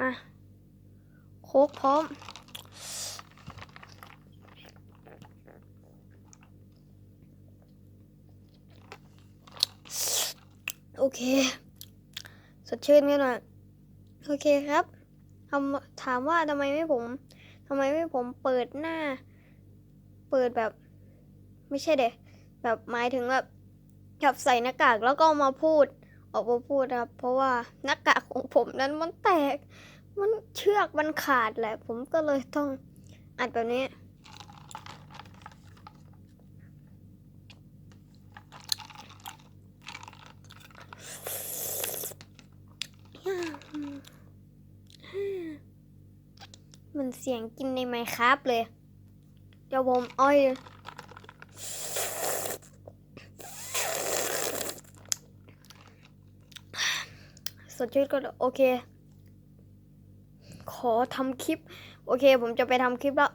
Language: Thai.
มาโคกพร้อม โอเค สดชื่นกันหน่อยโอเคครับทำถามว่าทำไมไม่ผมทำไมไม่ผมเปิดหน้า เปิดแบบ ไม่ใช่เด็แบบหมายถึงแบบแบบใส่หน้ากากแล้วก็มาพูด ออกมาพูดนะครับ เพราะว่าหน้ากากของผมนั้นมันแตก มันเชือกมันขาดแหละ ผมก็เลยต้องอัดแบบนี้ มันเสียงกินในไมค์ครับเลย เดี๋ยวผมอ้อย สดชื่นก็โอเค ขอทำคลิป โอเค ผมจะไปทำคลิปแล้ว